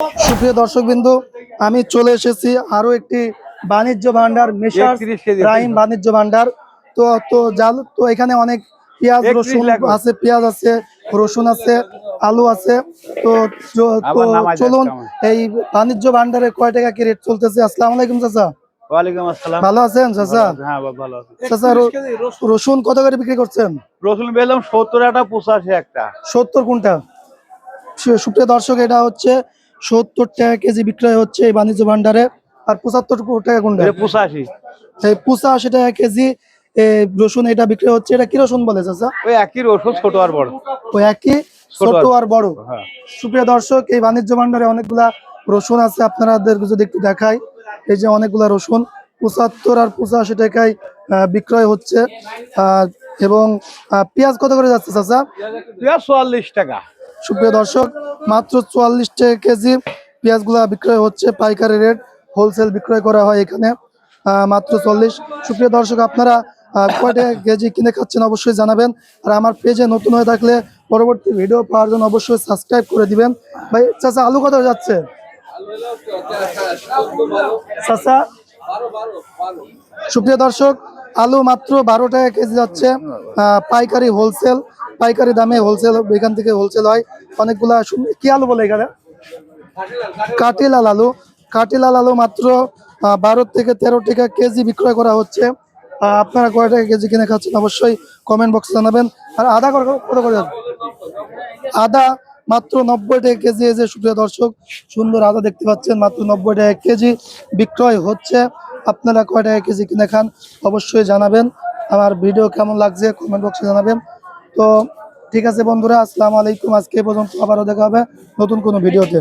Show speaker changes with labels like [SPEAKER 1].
[SPEAKER 1] সুপ্রিয় দর্শকবিন্দু আমি চলে এসেছি আরও একটি বাণিজ্য ভান্ডার মেশার
[SPEAKER 2] 31
[SPEAKER 1] বাণিজ্য ভান্ডার তো তো জাল তো এখানে অনেক পেঁয়াজ রসুন আছে পেঁয়াজ আছে রসুন আছে আলু আছে। তো চলুন এই বাণিজ্য ভান্ডারে কয় টাকা কি রেট চলতেছে? আসসালামু আলাইকুম চাচা। ভালো আছেন চাচা?
[SPEAKER 2] হ্যাঁ
[SPEAKER 1] চাচা রসুন। কত করে বিক্রি করছেন?
[SPEAKER 2] রসুন পেলাম সত্তর একটা পঁচাশি একটা।
[SPEAKER 1] সত্তর কোনটা সুপ্রিয় দর্শক এটা হচ্ছে সত্তর টাকা কেজি বিক্রয় হচ্ছে এই বাণিজ্য ভান্ডারে আর পঁচাত্তর টাকা কোনটা
[SPEAKER 2] পঁচাশি।
[SPEAKER 1] আশি টাকা কেজি রসুন এটা বিক্রি হচ্ছে। এটা কি রসুন বলে চাচা?
[SPEAKER 2] ওই একই রসুন ছোট আর বড়।
[SPEAKER 1] ওই একই
[SPEAKER 2] ছোট আর-
[SPEAKER 1] বড়।
[SPEAKER 2] হ্যাঁ।
[SPEAKER 1] সুপ্রিয় দর্শক এই বাণিজ্য ভান্ডারে অনেকগুলা রসুন আছে। আপনাদের যদি একটু দেখাই এই যে অনেকগুলা রসুন পঁচাত্তর আর পঁচাশি টাকায় বিক্রয় হচ্ছে। এবং পেঁয়াজ কত করে যাচ্ছে চাচা?
[SPEAKER 2] পেঁয়াজ চুয়াল্লিশ টাকা।
[SPEAKER 1] সুপ্রিয় দর্শক মাত্র চুয়াল্লিশ টাকা কেজি পেঁয়াজগুলা বিক্রয় হচ্ছে পাইকারি রেট হোলসেল বিক্রয় করা হয় এখানে মাত্র চল্লিশ। সুপ্রিয় দর্শক আপনারা আহ, কয় টাকা কেজি কিনে খাচ্ছেন অবশ্যই জানাবেন। আর আমার পেজে নতুন হয়ে থাকলে পরবর্তী ভিডিও পাওয়ার জন্য অবশ্যই সাবস্ক্রাইব করে দিবেন। ভাই চাচা আলু কত যাচ্ছে? চাচা? সুপ্রিয় দর্শক আলু মাত্র বারো টাকা কেজি যাচ্ছে পাইকারি হোলসেল পাইকারি দামে হোলসেল এখান থেকে হোলসেল হয়। অনেকগুলা কি আলু বলে এখানে? কাটিলাল আলু। কাটিলাল আলু মাত্র বারো থেকে তেরো টাকা কেজি বিক্রয় করা হচ্ছে। আপনারা কয় টাকা কেজি কিনে খাচ্ছেন অবশ্যই কমেন্ট বক্সে জানাবেন। আর আদা কত করে আদা মাত্র নব্বই টাকা কেজি যে সুপ্রিয় দর্শক, সুন্দর আদা দেখতে পাচ্ছেন, মাত্র নব্বই টাকা কেজি বিক্রয় হচ্ছে। আপনারা কয় টাকা কেজি কিনে খান অবশ্যই জানাবেন। আমার ভিডিও কেমন লাগছে কমেন্ট বক্সে জানাবেন। তো ঠিক আছে বন্ধুরা আসসালামু আলাইকুম। আজকে পর্যন্ত আবারও দেখা হবে নতুন কোনো ভিডিওতে।